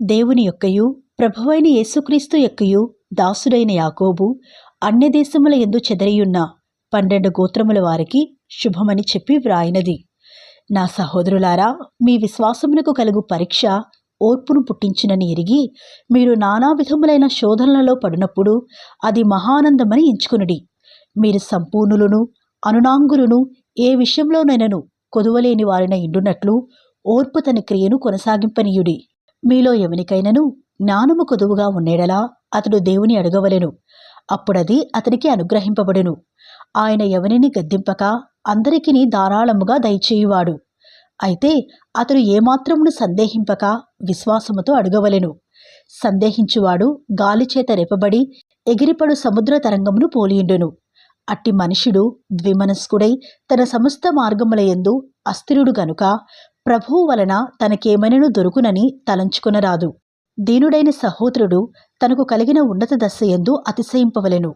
దేవుని యొక్కయు ప్రభువైన యేసుక్రీస్తు యొక్కయు దాసుడైన యాకోబు అన్య దేశముల ఎందు చెదరియున్న పన్నెండు గోత్రముల వారికి శుభమని చెప్పి వ్రాయినది. నా సహోదరులారా మీ విశ్వాసమునకు కలుగు పరీక్ష ఓర్పును పుట్టించినని ఎరిగి మీరు నానా విధములైన శోధనలలో పడినప్పుడు అది మహానందమని ఎంచుకునుడి. మీరు సంపూర్ణులను అనునాంగులను ఏ విషయంలోనైనను కొదువలేని వారిన ఇండునట్లు ఓర్పు తన క్రియను కొనసాగింపనీయుడి. మీలో ఎవనికైనను జ్ఞానము కొదువుగా ఉండేడలా అతడు దేవుని అడగవలెను. అప్పుడది అతనికి అనుగ్రహింపబడును. ఆయన ఎవరిని గద్దింపక అందరికిని ధారాళముగా దయచేయువాడు. అయితే అతడు ఏమాత్రమును సందేహింపక విశ్వాసముతో అడగవలెను. సందేహించువాడు గాలిచేత రేపబడి ఎగిరిపడు సముద్ర తరంగమును పోలియుండును. అట్టి మనుషుడు ద్విమనస్కుడై తన సమస్త మార్గముల ఎందు అస్థిరుడు గనుక ప్రభువు వలన తనకేమైనను దొరుకునని తలంచుకొనరాదు. దీనుడైన సహోదరుడు తనకు కలిగిన ఉన్నత దశ ఎందు అతిశయింపవలెను.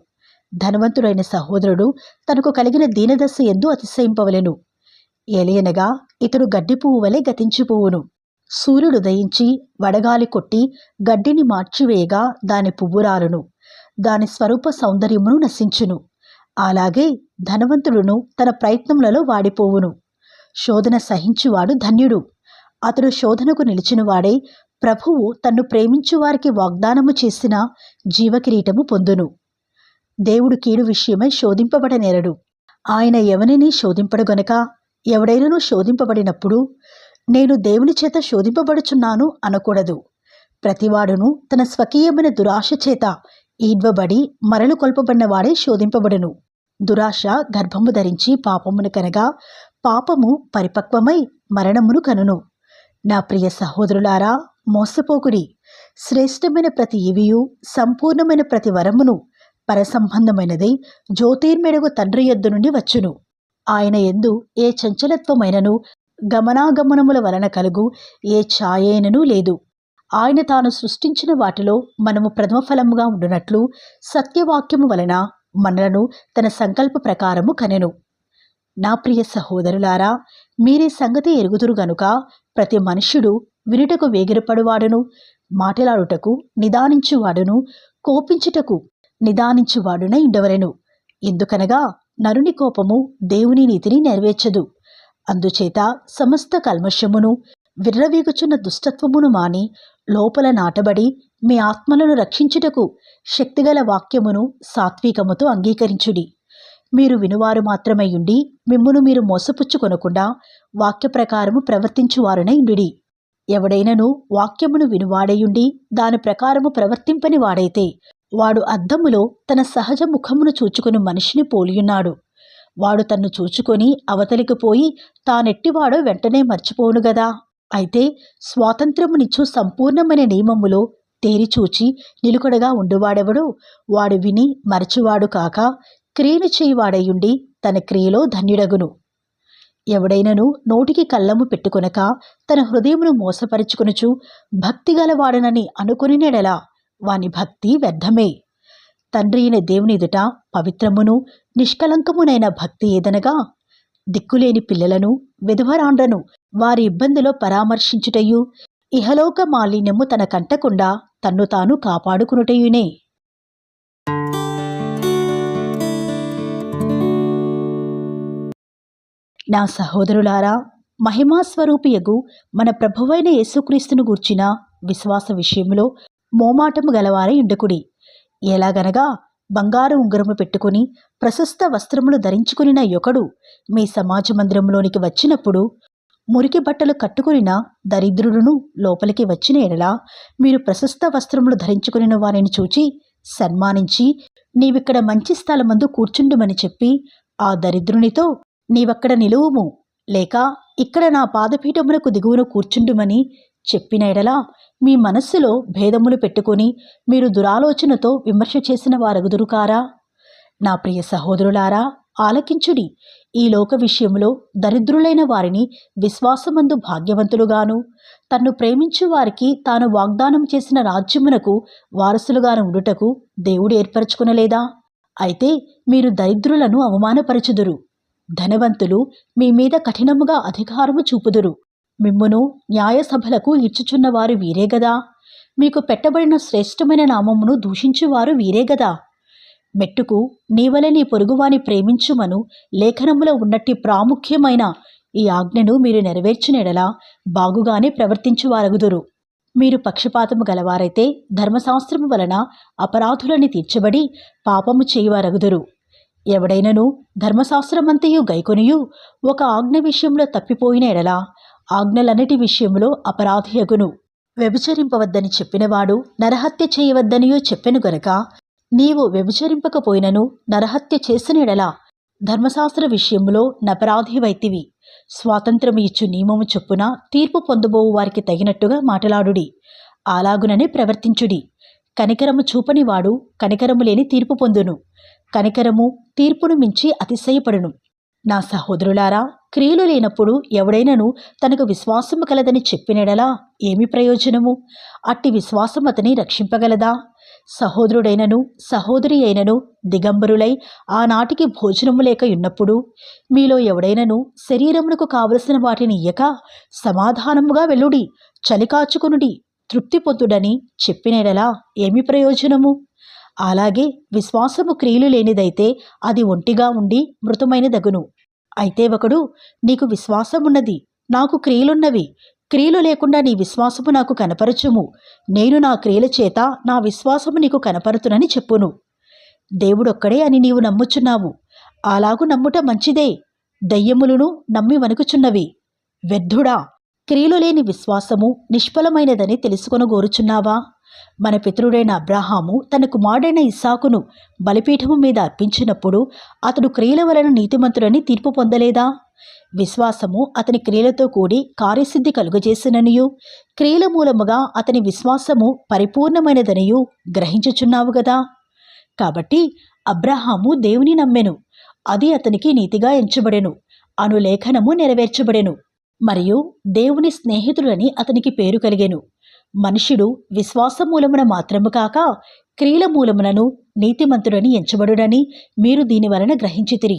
ధనవంతుడైన సహోదరుడు తనకు కలిగిన దీనదశ ఎందు అతిశయింపవలెను. ఏలియనగా ఇతడు గడ్డి పువ్వు వలె గతించిపోవును. సూర్యుడు దయించి వడగాలి కొట్టి గడ్డిని మార్చివేయగా దాని పువ్వురాలును దాని స్వరూప సౌందర్యమును నశించును. అలాగే ధనవంతుడును తన ప్రయత్నములలో వాడిపోవును. శోధన సహించువాడు ధన్యుడు. అతడు శోధనకు నిలిచినవాడై ప్రభువు తన్ను ప్రేమించు వారికి వాగ్దానము చేసిన జీవకిరీటము పొందును. దేవుడు కీడు విషయమై శోధింపబడనేరడు. ఆయన ఎవనిని శోధింపడు గనక? ఎవడైనను శోధింపబడినప్పుడు నేను దేవుని చేత శోధింపబడుచున్నాను అనకూడదు. ప్రతివాడును తన స్వకీయమైన దురాశ చేత ఈడ్వబడి మరలు కొల్పబడినవాడే శోధింపబడును. దురాశ గర్భము ధరించి పాపమును కనగా పాపము పరిపక్వమై మరణమును కనును. నా ప్రియ సహోదరులారా మోసపోకుడి శ్రేష్టమైన ప్రతి ఇవియు సంపూర్ణమైన ప్రతి వరమును పరసంబంధమైనదై జ్యోతిర్మెడుగు తండ్రి ఎద్దు నుండి వచ్చును. ఆయన ఎందు ఏ చంచలత్వమైనను గమనాగమనముల వలన కలుగు ఏ ఛాయేనను లేదు. ఆయన తాను సృష్టించిన వాటిలో మనము ప్రథమ ఫలముగా ఉండునట్లు సత్యవాక్యము వలన మనలను తన సంకల్ప ప్రకారము కనెను. నా ప్రియ సహోదరులారా మీరే సంగతి ఎరుగుదురు గనుక ప్రతి మనుష్యుడు వినుటకు వేగిరపడువాడును మాటలాడుటకు నిదానించువాడును కోపించుటకు నిదానించువాడునై ఉండవలెను. ఎందుకనగా నరుని కోపము దేవుని నీతిని నెరవేర్చదు. అందుచేత సమస్త కల్మషమును విర్రవీగుచున్న దుష్టత్వమును మాని లోపల నాటబడి మీ ఆత్మలను రక్షించుటకు శక్తిగల వాక్యమును సాత్వికముతో అంగీకరించుడి. మీరు వినువారు మాత్రమై ఉండి మిమ్మును మీరు మోసపుచ్చుకొనకుండా వాక్య ప్రకారము ప్రవర్తించువారునై ఉండి ఎవడైనను వాక్యమును వినువాడేయుండి దాని ప్రకారము ప్రవర్తింపని వాడైతే వాడు అద్దములో తన సహజ ముఖమును చూచుకుని మనిషిని పోలియున్నాడు. వాడు తన్ను చూచుకొని అవతలికి పోయి తానెట్టివాడో వెంటనే మర్చిపోను గదా. అయితే స్వాతంత్రమునిచ్చు సంపూర్ణమైన నియమములో తేరిచూచి నిలుకడగా ఉండువాడెవడో వాడు విని మరచువాడు కాక క్రియను చేయువాడయుండి తన క్రియలో ధన్యుడగును. ఎవడైనను నోటికి కళ్ళము పెట్టుకొనక తన హృదయమును మోసపరుచుకొనుచు భక్తి గలవాడనని అనుకునినెడలా వాని భక్తి వ్యర్థమే. తండ్రి అయిన దేవుని ఎదుట పవిత్రమును నిష్కలంకమునైన భక్తి ఏదనగా దిక్కులేని పిల్లలను విధవరాండ్రను వారి ఇబ్బందిలో పరామర్శించుటయు ఇహలోక మాలిన్యము తన కంటకుండా తన్ను తాను కాపాడుకునుటయునే. నా సహోదరులారా మహిమాస్వరూపియగు మన ప్రభువైన యేసుక్రీస్తును గూర్చిన విశ్వాస విషయంలో మోమాటము గలవారై ఉండకుడి. ఎలాగనగా బంగారు ఉంగరము పెట్టుకుని ప్రశస్త వస్త్రములు ధరించుకునిన యొకడు మీ సమాజ మందిరంలోనికి వచ్చినప్పుడు మురికి బట్టలు కట్టుకునిన దరిద్రుడును లోపలికి వచ్చిన ఎడలా మీరు ప్రశస్త వస్త్రములు ధరించుకునిన వారిని చూచి సన్మానించి నీవిక్కడ మంచి స్థలమందు కూర్చుండుమని చెప్పి ఆ దరిద్రునితో నీవక్కడ నిలువుము. లేక ఇక్కడ నా పాదపీఠమునకు దిగువన కూర్చుండుమని చెప్పిన ఎడలా మీ మనస్సులో భేదములు పెట్టుకొని మీరు దురాలోచనతో విమర్శ చేసిన వారగుదురుకారా నా ప్రియ సహోదరులారా ఆలకించుడి. ఈ లోక విషయంలో దరిద్రులైన వారిని విశ్వాసమందు భాగ్యవంతులుగాను తన్ను ప్రేమించు వారికి తాను వాగ్దానం చేసిన రాజ్యమునకు వారసులుగాను ఉండుటకు దేవుడు ఏర్పరచుకునలేదా? అయితే మీరు దరిద్రులను అవమానపరచుదురు. ధనవంతులు మీ మీద కఠినముగా అధికారము చూపుదురు. మిమ్మును న్యాయసభలకు ఇచ్చుచున్నవారు వీరే గదా. మీకు పెట్టబడిన శ్రేష్టమైన నామమును దూషించువారు వీరే గదా. మెట్టుకు నీవలే నీ పొరుగువాని ప్రేమించుమను లేఖనములో ఉన్నట్టి ప్రాముఖ్యమైన ఈ ఆజ్ఞను మీరు నెరవేర్చినెడలా బాగుగానే ప్రవర్తించువారగుదురు. మీరు పక్షపాతము గలవారైతే ధర్మశాస్త్రము వలన అపరాధులని తీర్చబడి పాపము చేయవారగుదురు. ఎవడైనను ధర్మశాస్త్రమంతయు గైకొనియు ఒక ఆజ్ఞ విషయంలో తప్పిపోయిన ఎడలా ఆజ్ఞలన్నిటి విషయంలో అపరాధియగును. వ్యభిచరింపవద్దని చెప్పినవాడు నరహత్య చేయవద్దనియో చెప్పెను గనక నీవు వ్యభిచరింపకపోయినను నరహత్య చేసిన ఎడలా ధర్మశాస్త్ర విషయంలో నపరాధివైతివి. స్వాతంత్రము ఇచ్చు నియమము చొప్పున తీర్పు పొందబోవు వారికి తగినట్టుగా మాటలాడుడి. అలాగుననే ప్రవర్తించుడి. కనికరము చూపనివాడు కనికరము లేని తీర్పు పొందును. కనికరము తీర్పును మించి అతిశయపడును. నా సహోదరులారా క్రియలు లేనప్పుడు ఎవడైనను తనకు విశ్వాసము కలదని చెప్పినడలా ఏమి ప్రయోజనము? అట్టి విశ్వాసం అతని రక్షింపగలదా? సహోదరుడైనను సహోదరి అయినను దిగంబరులై ఆనాటికి భోజనము లేక ఉన్నప్పుడు మీలో ఎవడైనను శరీరమునకు కావలసిన వాటిని ఇయ్యక సమాధానముగా వెల్లుడి చలికాచుకునుడి తృప్తి పొందుడని చెప్పినడలా ఏమి ప్రయోజనము? అలాగే విశ్వాసము క్రియలు లేనిదైతే అది ఒంటిగా ఉండి మృతమైనదగును. అయితే ఒకడు నీకు విశ్వాసమున్నది నాకు క్రియలున్నవి క్రియలు లేకుండా నీ విశ్వాసము నాకు కనపరచుము నేను నా క్రియల చేత నా విశ్వాసము నీకు కనపరుతునని చెప్పును. దేవుడొక్కడే అని నీవు నమ్ముచున్నావు అలాగు నమ్ముట మంచిదే దయ్యములను నమ్మి వణుకుచున్నవి. వ్యర్థుడా క్రియలు లేని విశ్వాసము నిష్ఫలమైనదని తెలుసుకొనగోరుచున్నావా? మన పితరుడైన అబ్రాహాము తన కుమారుడైన ఇస్సాకును బలిపీఠము మీద అర్పించినప్పుడు అతడు క్రియల వలన నీతిమంతుడని తీర్పు పొందలేదా? విశ్వాసము అతని క్రియలతో కూడి కార్యసిద్ధి కలుగజేసిననియు? క్రియల మూలముగా అతని విశ్వాసము పరిపూర్ణమైనదనియు గ్రహించుచున్నావు కదా కాబట్టి అబ్రహాము దేవుని నమ్మెను. అది అతనికి నీతిగా ఎంచబడెను. అను లేఖనము నెరవేర్చబడెను. మరియు దేవుని స్నేహితుడని అతనికి పేరు కలిగెను. మనుష్యుడు విశ్వాసమూలమున మాత్రము కాక క్రియల మూలమునను నీతిమంతుడని ఎంచబడుడని మీరు దీని వలన గ్రహించితిరి.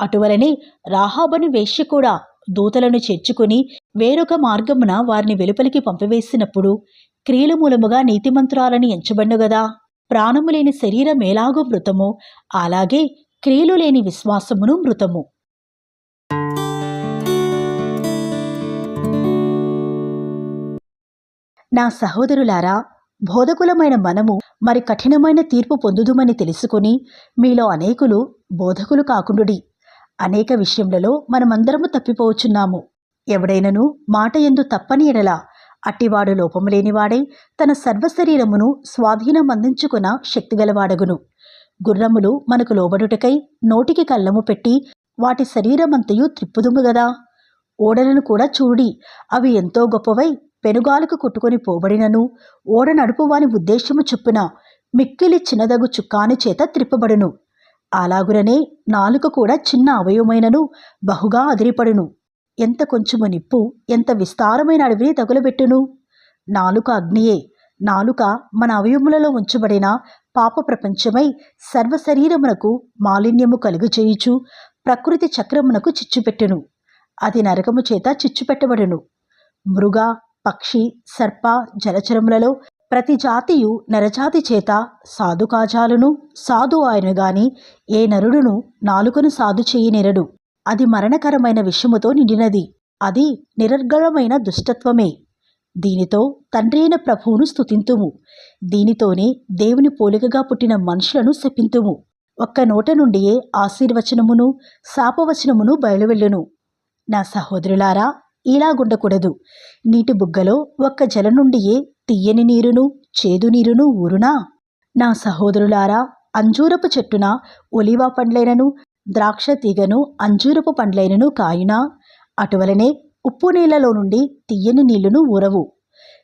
అటువలనే రాహాబను వేష్య కూడా దూతలను చేర్చుకుని వేరొక మార్గమున వారిని వెలుపలికి పంపివేసినప్పుడు క్రియల మూలముగా నీతిమంతురాలని ఎంచబడ్ను గదా. ప్రాణము లేని శరీరం ఎలాగో మృతము అలాగే క్రియలు లేని విశ్వాసమును మృతము. నా సహోదరులారా బోధకులమైన మనము మరి కఠినమైన తీర్పు పొందుదుమని తెలుసుకుని మీలో అనేకులు బోధకులు కాకుండుడి. అనేక విషయములలో మనమందరము తప్పిపోవచ్చున్నాము. ఎవడైనను మాట ఎందు తప్పని ఎడలా అట్టివాడు లోపము లేనివాడై తన సర్వశరీరమును స్వాధీనం అందించుకున్న శక్తిగలవాడగును. గుర్రములు మనకు లోబడుటకై నోటికి కళ్ళము పెట్టి వాటి శరీరమంతయు త్రిప్పుదుము గదా. ఓడలను కూడా చూడి అవి ఎంతో గొప్పవై పెనుగాలకు కొట్టుకొని పోబడినను. ఓడ నడుపువాని ఉద్దేశము చొప్పున మిక్కిలి చిన్నదగు చుక్కాని చేత త్రిప్పబడును. అలాగుననే నాలుక కూడా చిన్న అవయవమైనను బహుగా అదిరిపడును. ఎంత కొంచెము నిప్పు ఎంత విస్తారమైన అడవిని తగులబెట్టును. నాలుక అగ్నియే నాలుక మన అవయములలో ఉంచబడిన పాప ప్రపంచమై సర్వశరీరమునకు మాలిన్యము కలుగచేయుచు ప్రకృతి చక్రమునకు చిచ్చుపెట్టును. అది నరకము చేత చిచ్చుపెట్టబడును. మృగ పక్షి సర్ప జలచరములలో ప్రతి జాతియు నరజాతి చేత సాధు కాజాలను సాధు ఆయన గాని ఏ నరుడును నాలుకను సాధు చేయనిరడు అది మరణకరమైన విషముతో నిండినది. అది నిరర్గళమైన దుష్టత్వమే. దీనితో తండ్రైన ప్రభువును స్తుతింతుము. దీనితోనే దేవుని పోలికగా పుట్టిన మనుషులను శపింతుము. ఒక్క నోట నుండియే ఆశీర్వచనమును శాపవచనమును బయలువెళ్ళును. నా సహోదరులారా ఇలాగుండకూడదు నీటి బుగ్గలో ఒక్క జల నుండియే తీయని నీరును చేదు నీరును ఊరునా? నా సహోదరులారా అంజూరపు చెట్టున ఒలివ పండ్లైనను ద్రాక్ష తీగను అంజూరపు పండ్లైనను కాయునా? అటువలనే ఉప్పు నీళ్ళలో నుండి తీయని నీళ్ళును ఊరవు.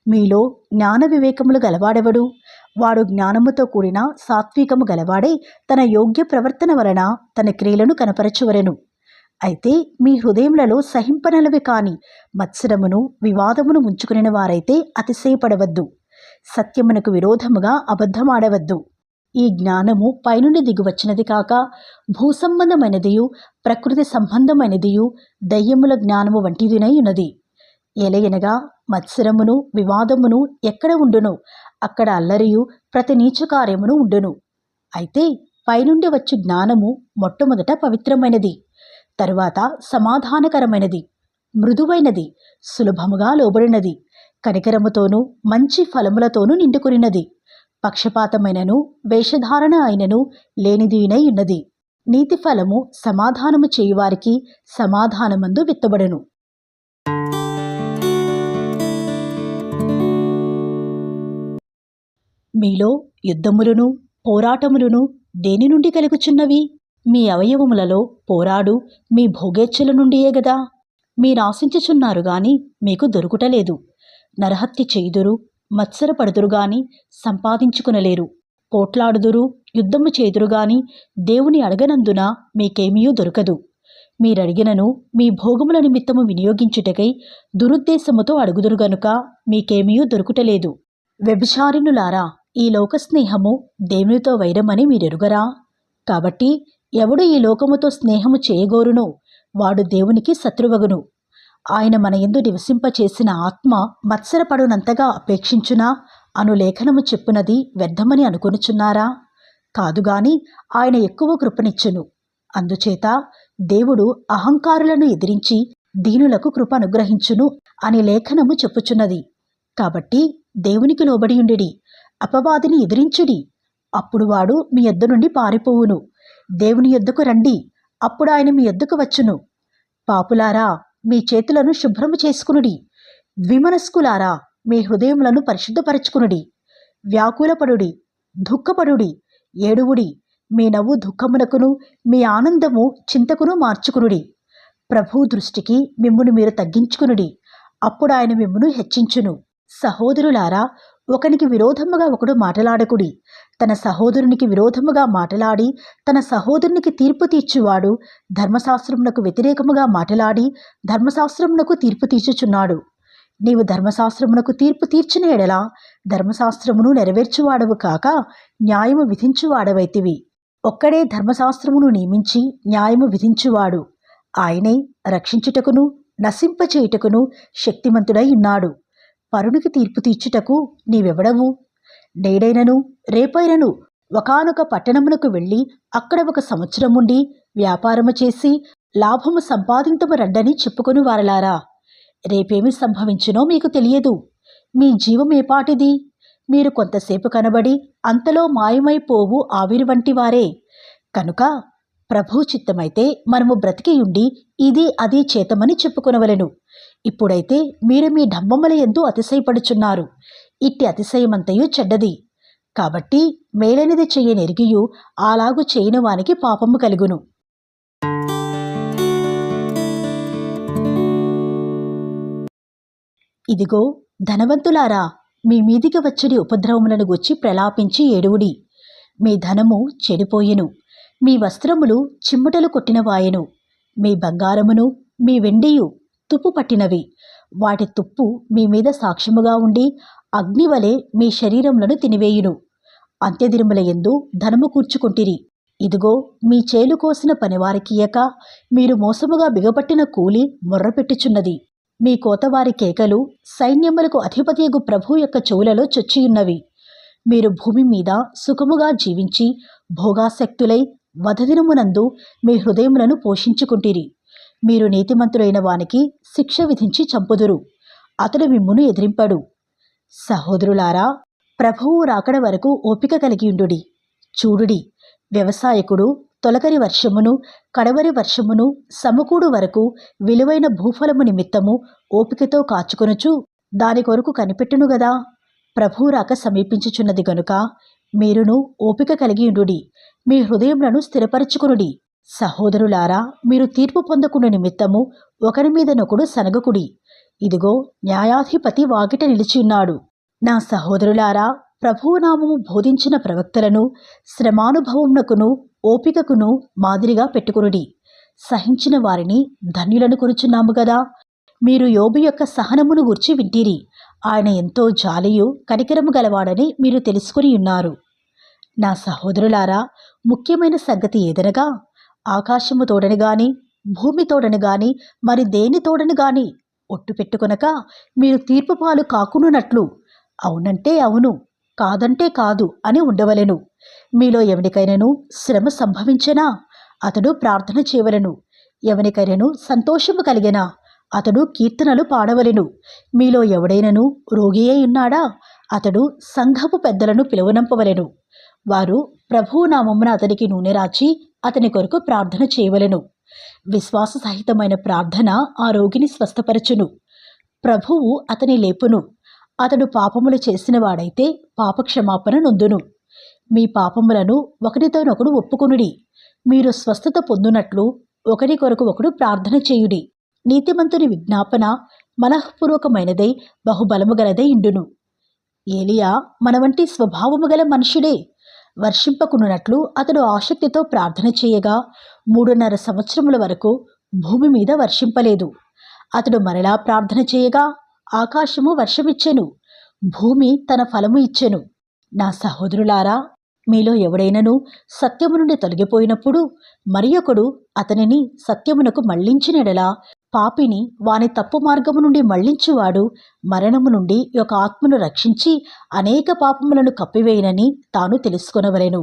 మీలో జ్ఞాన వివేకములు గలవాడెవడు? వాడు జ్ఞానముతో కూడిన సాత్వికము గలవాడే తన యోగ్య ప్రవర్తన వలన తన క్రియలను కనపరచువరెను. అయితే మీ హృదయములలో సహింపనలవి కాని మత్సరమును వివాదమును ఉంచుకుని వారైతే అతిశయపడవద్దు. సత్యమునకు విరోధముగా అబద్ధమాడవద్దు. ఈ జ్ఞానము పైనుండి దిగువచ్చినది కాక భూసంబంధమైనదియు ప్రకృతి సంబంధమైనదియు దయ్యముల జ్ఞానము వంటిదినై ఉన్నది. ఎలయనగా మత్సరమును వివాదమును ఎక్కడ ఉండును? అక్కడ అల్లరియు ప్రతి నీచ కార్యమును ఉండును. అయితే పైనుండి వచ్చు జ్ఞానము మొట్టమొదట పవిత్రమైనది. తరువాత సమాధానకరమైనది మృదువైనది సులభముగా లోబడినది కనికరముతోనూ మంచి ఫలములతోనూ నిండుకునినది పక్షపాతమైనను వేషధారణ అయినను లేనిదినై ఉన్నది. నీతి ఫలము సమాధానము చేయువారికి సమాధానమందు విత్తబడును. మీలో యుద్ధములను పోరాటములను దేని నుండి కలుగుచున్నవి? మీ అవయవములలో పోరాడు మీ భోగేచ్ఛల నుండియే గదా. మీరాశించుచున్నారు గాని మీకు దొరుకుటలేదు. నరహత్య చేయుదురు మత్సరపడుదురు గాని సంపాదించుకునలేరు. పోట్లాడుదురు యుద్ధము చేదురు గాని దేవుని అడగనందున మీకేమీ దొరకదు. మీరడిగినను మీ భోగముల నిమిత్తము వినియోగించుటకై దురుద్దేశముతో అడుగుదురు గనుక మీకేమీ దొరుకుటలేదు. వ్యభిచారిణులారా ఈ లోక స్నేహము దేవునితో వైరమని మీరెరుగరా? కాబట్టి ఎవడు ఈ లోకముతో స్నేహము చేయగోరునో వాడు దేవునికి శత్రువగును. ఆయన మన ఎందు నివసింపచేసిన ఆత్మ మత్సరపడునంతగా అపేక్షించునా అను లేఖనము చెప్పునది వ్యర్థమని అనుకొనుచున్నారా? కాదుగాని ఆయన ఎక్కువ కృపనిచ్చును. అందుచేత దేవుడు అహంకారులను ఎదిరించి దీనులకు కృప అనుగ్రహించును అని లేఖనము చెప్పుచున్నది. కాబట్టి దేవునికి లోబడియుండిడి అపవాదిని ఎదిరించుడి అప్పుడు వాడు మీ యొద్ద నుండి పారిపోవును. దేవుని యొద్దకు రండి అప్పుడు ఆయన మీ యొద్దకు వచ్చును. పాపులారా మీ చేతులను శుభ్రము చేసుకునుడి. ద్విమనస్కులారా మీ హృదయములను పరిశుద్ధపరచుకునుడి. వ్యాకులపడుడి దుఃఖపడుడి ఏడువుడి. మీ నవ్వు దుఃఖమునకును మీ ఆనందము చింతకును మార్చుకునుడి. ప్రభు దృష్టికి మిమ్మును మీరు తగ్గించుకునుడి అప్పుడు ఆయన మిమ్మును హెచ్చించును. సహోదరులారా ఒకనికి విరోధముగా ఒకడు మాటలాడకుడి. తన సహోదరునికి విరోధముగా మాటలాడి తన సహోదరునికి తీర్పు తీర్చువాడు ధర్మశాస్త్రమునకు వ్యతిరేకముగా మాటలాడి ధర్మశాస్త్రమునకు తీర్పు తీర్చుచున్నాడు. నీవు ధర్మశాస్త్రమునకు తీర్పు తీర్చిన ఎడల ధర్మశాస్త్రమును నెరవేర్చువాడవు కాక న్యాయము విధించువాడవైతివి. ఒక్కడే ధర్మశాస్త్రమును నియమించి న్యాయము విధించువాడు. ఆయనే రక్షించుటకును నశింపచేయుటకును శక్తిమంతుడై ఉన్నాడు. పరునికి తీర్పు తీర్చుటకు నీవెవడవు? నేడైనను రేపైనను ఒకానొక పట్టణమునకు వెళ్ళి అక్కడ ఒక సంవత్సరముండి వ్యాపారము చేసి లాభము సంపాదించము రండని చెప్పుకొని వారలారా. రేపేమి సంభవించునో మీకు తెలియదు. మీ జీవం ఏపాటిది మీరు కొంతసేపు కనబడి అంతలో మాయమైపోవు ఆవిరి వంటి వారే. కనుక ప్రభు చిత్తమైతే మనము బ్రతికియుండి ఇది అది చేతమని చెప్పుకొనవలెను. ఇప్పుడైతే మీరు మీ డంబముల ఎందు అతిశయపడుచున్నారు. ఇట్టి అతిశయమంతయు చెడ్డది. కాబట్టి మేలైనది చేయనెరిగియు అలాగు చేయని వానికి పాపము కలుగును. ఇదిగో ధనవంతులారా మీ మీదికి వచ్చడి ఉపద్రవములను గుచ్చి ప్రలాపించి ఏడువుడి. మీ ధనము చెడిపోయెను. మీ వస్త్రములు చిమ్మటలు కొట్టినవాయెను. మీ బంగారమును మీ వెండియు తుప్పు పట్టినవి. వాటి తుప్పు మీ మీద సాక్ష్యముగా ఉండి అగ్నివలే మీ శరీరములను తినివేయును. అంత్యదిరుముల ఎందు ధనము కూర్చుకుంటిరి. ఇదిగో మీ చేలు కోసిన పనివారికియక మీరు మోసముగా బిగపట్టిన కూలి మొర్రపెట్టుచున్నది మీ కోతవారి కేకలు సైన్యములకు అధిపతియగు ప్రభు యొక్క చెవులలో చొచ్చియున్నవి. మీరు భూమి మీద సుఖముగా జీవించి భోగాసక్తులై వధదినమునందు మీ హృదయములను పోషించుకుంటిరి. మీరు నీతిమంతుడైన వానికి శిక్ష విధించి చంపుదురు. అతడు మిమ్మును ఎదిరింపడు. సహోదరులారా ప్రభువు రాకడ వరకు ఓపిక కలిగియుండుడి చూడుడి వ్యవసాయకుడు తొలకరి వర్షమును కడవరి వర్షమును సమకూడు వరకు విలువైన భూఫలము నిమిత్తము ఓపికతో కాచుకొనుచు దాని కొరకు కనిపెట్టును గదా. ప్రభువు రాక సమీపించుచున్నది గనుక మీరును ఓపిక కలిగియుండుడి మీ హృదయములను స్థిరపరచుకునుడి. సహోదరులారా మీరు తీర్పు పొందకున్న నిమిత్తము ఒకరి మీదనొకడు సనగకుడి. ఇదిగో న్యాయాధిపతి వాకిట నిలిచియున్నాడు నా సహోదరులారా ప్రభువు నామము బోధించిన ప్రవక్తలను శ్రమానుభవమునకును ఓపికకును మాదిరిగా పెట్టుకునుడి. సహించిన వారిని ధన్యులను కొనుచున్నాము గదా. మీరు యోబు యొక్క సహనమును గూర్చి వింటిరి. ఆయన ఎంతో జాలియు కనికరము గలవాడని మీరు తెలుసుకుని ఉన్నారు. నా సహోదరులారా ముఖ్యమైన సంగతి ఏదనగా ఆకాశము తోడని గాని భూమి తోడని గాని మరి దేని తోడని గాని ఒట్టు పెట్టుకొనక మీరు తీర్పు పాలు కాకునున్నట్లు. అవునంటే అవును కాదంటే కాదు అని ఉండవలెను. మీలో ఎవరికైనాను శ్రమ సంభవించనా? అతడు ప్రార్థన చేయవలెను. ఎవరికైనాను సంతోషము కలిగినా? అతడు కీర్తనలు పాడవలెను. మీలో ఎవడైనను రోగి అయి ఉన్నాడా? అతడు సంఘపు పెద్దలను పిలువనంపవలెను. వారు ప్రభువు నామమున అతనికి నూనె రాచి అతని కొరకు ప్రార్థన చేయవలెను. విశ్వాస సహితమైన ప్రార్థన ఆ రోగిని స్వస్థపరచును. ప్రభువు అతని లేపును. అతడు పాపములు చేసిన వాడైతే పాపక్షమాపణ నొందును. మీ పాపములను ఒకరితోనొకడు ఒప్పుకొనుడి. మీరు స్వస్థత పొందునట్లు ఒకరి కొరకు ఒకడు ప్రార్థన చేయుడి. నీతిమంతుని విజ్ఞాపన మనఃపూర్వకమైనదై బహుబలము గలదై ఇండును ఏలియా మన వంటి స్వభావము గల మనుషుడే. వర్షింపకున్నట్లు అతడు ఆసక్తితో ప్రార్థన చేయగా మూడున్నర సంవత్సరముల వరకు భూమి మీద వర్షింపలేదు. అతడు మరలా ప్రార్థన చేయగా ఆకాశము వర్షమిచ్చెను భూమి తన ఫలము ఇచ్చెను. నా సహోదరులారా మీలో ఎవడైనను సత్యము నుండి తొలగిపోయినప్పుడు మరి ఒకడు అతనిని సత్యమునకు మళ్ళించినడలా పాపిని వాని తప్పు మార్గము నుండి మళ్ళించువాడు మరణము నుండి ఒక ఆత్మను రక్షించి అనేక పాపములను కప్పివేయనని తాను తెలుసుకొనవలెను.